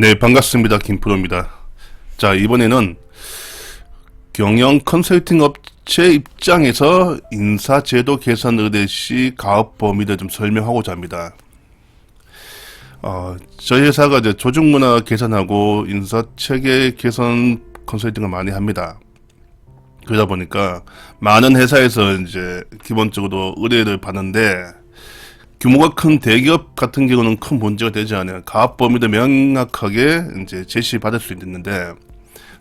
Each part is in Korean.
네, 반갑습니다. 김프로입니다. 자, 이번에는 경영 컨설팅 업체 입장에서 인사제도 개선 의뢰 시 가업 범위를 좀 설명하고자 합니다. 어, 저희 회사가 이제 조직문화 개선하고 인사체계 개선 컨설팅을 많이 합니다. 그러다 보니까 많은 회사에서 이제 기본적으로 의뢰를 받는데 규모가 큰 대기업 같은 경우는 큰 문제가 되지 않아요. 가압 범위도 명확하게 이제 제시받을 수 있는데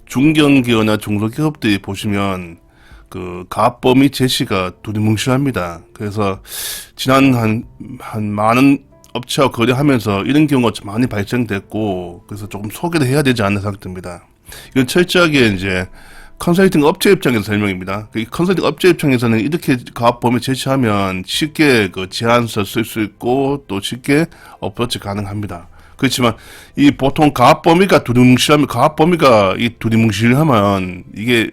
중견기업이나 중소기업들이 보시면 그 가압 범위 제시가 두리뭉실합니다. 그래서 지난 한, 한 많은 업체와 거래하면서 이런 경우가 좀 많이 발생됐고 그래서 조금 소개를 해야 되지 않나 생각됩니다. 이건 철저하게 이제 컨설팅 업체 입장에서 설명입니다. 그 컨설팅 업체 입장에서는 이렇게 가압 범위 제시하면 쉽게 그 제안서 쓸 수 있고 또 쉽게 어프로치 가능합니다. 그렇지만 이 보통 가압 범위가 두리뭉실하면 가압 범위가 이 두리뭉실하면 이게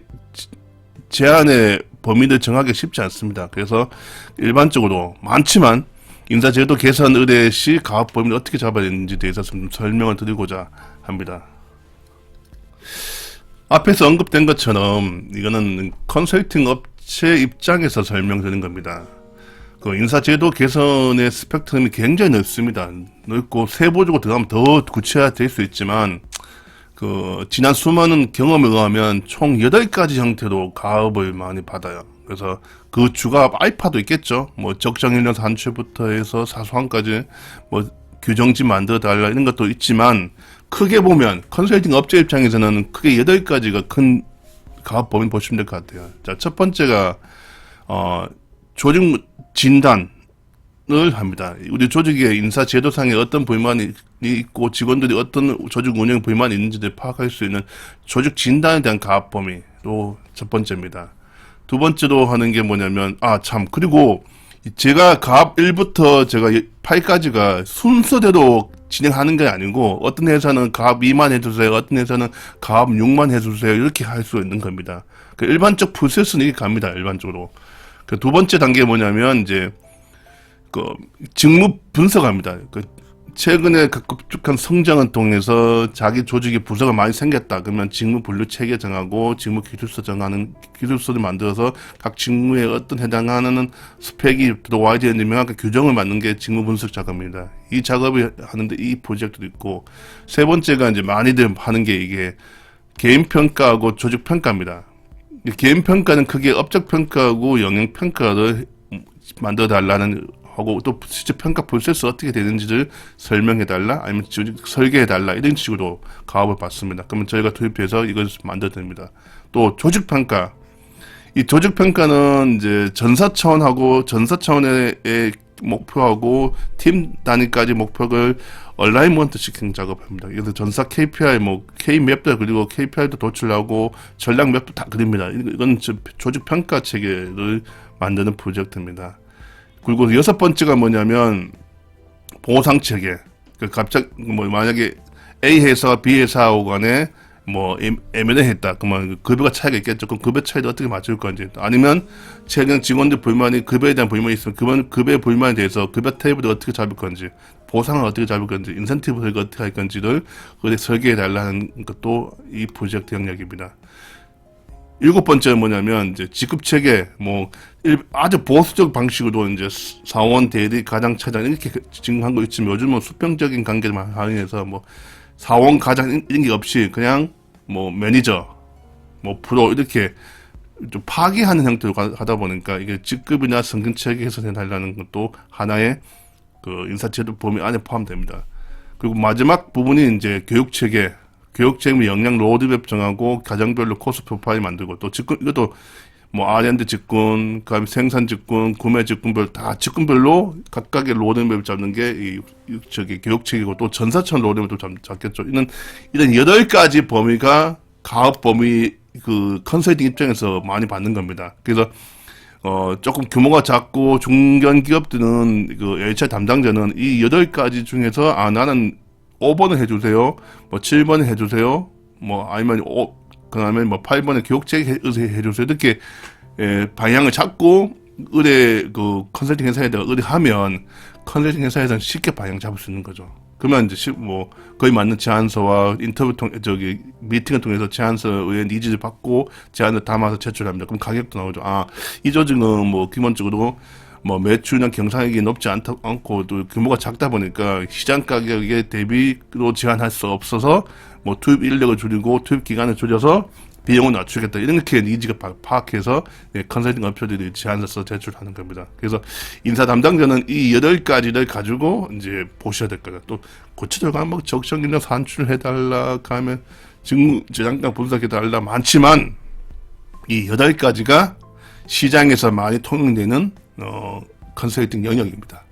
제안의 범위를 정하기 쉽지 않습니다. 그래서 일반적으로 많지만 인사제도 개선 의뢰 시 가압 범위를 어떻게 잡아야 되는지 대해서 좀 설명을 드리고자 합니다. 앞에서 언급된 것처럼 이거는 컨설팅 업체 입장에서 설명드린 겁니다. 그 인사제도 개선의 스펙트럼이 굉장히 넓습니다. 넓고 세부적으로 들어가면 더 구체화될 수 있지만 그 지난 수많은 경험에 의하면 총 8가지 형태로 가업을 많이 받아요. 그래서 그 주가 알파도 있겠죠. 뭐 적정인력 산출부터 해서 사소한까지 뭐 규정지 만들어 달라 이런 것도 있지만 크게 보면 컨설팅 업체 입장에서는 크게 8가지가 큰 가업 범위 보시면 될 것 같아요. 자, 첫 번째가 어 조직 진단을 합니다. 우리 조직의 인사 제도상에 어떤 불만이 있고 직원들이 어떤 조직 운영 불만이 있는지를 파악할 수 있는 조직 진단에 대한 가압 범위로 첫 번째입니다. 두 번째로 하는 게 뭐냐면 아 참 그리고 제가 가압 1부터 제가 8까지가 순서대로 진행하는 게 아니고 어떤 회사는 가압 2만 해주세요 어떤 회사는 가압 6만 해주세요 이렇게 할 수 있는 겁니다. 그 일반적 프로세스는 이렇게 갑니다 일반적으로. 그 두 번째 단계 뭐냐면 이제 그 직무 분석합니다. 그 최근에 그 급격한 성장을 통해서 자기 조직의 부서가 많이 생겼다. 그러면 직무 분류 체계 정하고 직무 기술서 정하는 기술서를 만들어서 각 직무에 어떤 해당하는 스펙이 들어와야 되는지 명확하게 규정을 맞는 게 직무 분석 작업입니다. 이 작업을 하는데 이 프로젝트도 있고 세 번째가 이제 많이들 하는 게 이게 개인 평가하고 조직 평가입니다. 개인 평가는 크게 업적 평가하고 영역 평가를 만들어 달라는 하고 또 실제 평가 프로세스 어떻게 되는지를 설명해 달라 아니면 설계해 달라 이런 식으로 가업을 받습니다. 그러면 저희가 투입해서 이걸 만들어 드립니다. 또 조직 평가 이 조직 평가는 이제 전사 차원하고 전사 차원의 목표하고 팀 단위까지 목표를 얼라이먼트 시키는 작업합니다. 그래서 전사 KPI 뭐 K 맵도 그리고 KPI도 도출하고 전략 맵도 다 그립니다. 이건 조직 평가 체계를 만드는 프로젝트입니다. 그리고 여섯 번째가 뭐냐면 보상 체계. 그 갑자기 뭐 만약에 A 회사와 B 회사하고 간에 뭐 M&A 했다. 그러면 급여가 차이가 있겠죠. 그럼 급여 차이도 어떻게 맞출 건지. 아니면 최근 직원들 불만이 급여에 대한 불만이 있으면 급여, 급여 불만에 대해서 급여 테이블을 어떻게 잡을 건지, 보상을 어떻게 잡을 건지, 인센티브를 어떻게 할 건지를 그렇게 설계해 달라는 것도 이 프로젝트 영역입니다. 일곱 번째는 뭐냐면 이제 직급 체계 뭐 아주 보수적 방식으로 이제 사원 대리 가장 차장 이렇게 지금 거 있지만 요즘은 수평적인 관계만 활용해서 뭐 사원 가장 이런 게 없이 그냥 뭐 매니저 뭐 프로 이렇게 좀 파기하는 형태로 하다 보니까 이게 직급이나 성근 체계 개선해 달라는 것도 하나의 그 인사제도 범위 안에 포함됩니다. 그리고 마지막 부분이 이제 교육 체계 교육 책임 역량 로드맵 정하고 가정별로 코스 프로파일 만들고 또 직군 이것도 뭐 R&D 직군, 그다음에 생산 직군, 구매 직군별 다 직군별로 각각의 로드맵을 잡는 게 이 저기 교육 책이고 또 전사천 로드맵도 잡, 잡겠죠. 이는 이런 여덟 가지 범위가 가업 범위 그 컨설팅 입장에서 많이 받는 겁니다. 그래서 어 조금 규모가 작고 중견 기업들은 그 HR 담당자는 이 여덟 가지 중에서 아 나는 5번을 해주세요. 뭐 7번 해주세요. 뭐 아니면 오, 그다음에 뭐 8번에 교육책 해주세요. 이렇게 예, 방향을 잡고 의뢰 그 컨설팅 회사에다가 의뢰하면 컨설팅 회사에서는 쉽게 방향 잡을 수 있는 거죠. 그러면 이제 시- 뭐 거의 맞는 제안서와 인터뷰 통 저기 미팅을 통해서 제안서의 니즈를 받고 제안을 담아서 제출합니다. 그럼 가격도 나오죠. 아 이 조직은 뭐 기본적으로 뭐 매출이나 경상액이 높지 않다, 않고 또 규모가 작다 보니까 시장 가격에 대비로 제한할 수 없어서 뭐 투입 인력을 줄이고 투입 기간을 줄여서 비용을 낮추겠다 이렇게 니즈가 파- 파악해서 예, 컨설팅 업체들이 제안서서 제출하는 겁니다. 그래서 인사 담당자는 이 여덟 가지를 가지고 이제 보셔야 될 거예요. 또 구체적으로 뭐 적정인력 산출해달라 하면 지금 잠깐 분석해달라 많지만 이 여덟 가지가 시장에서 많이 통용되는 어, 컨설팅 영역입니다.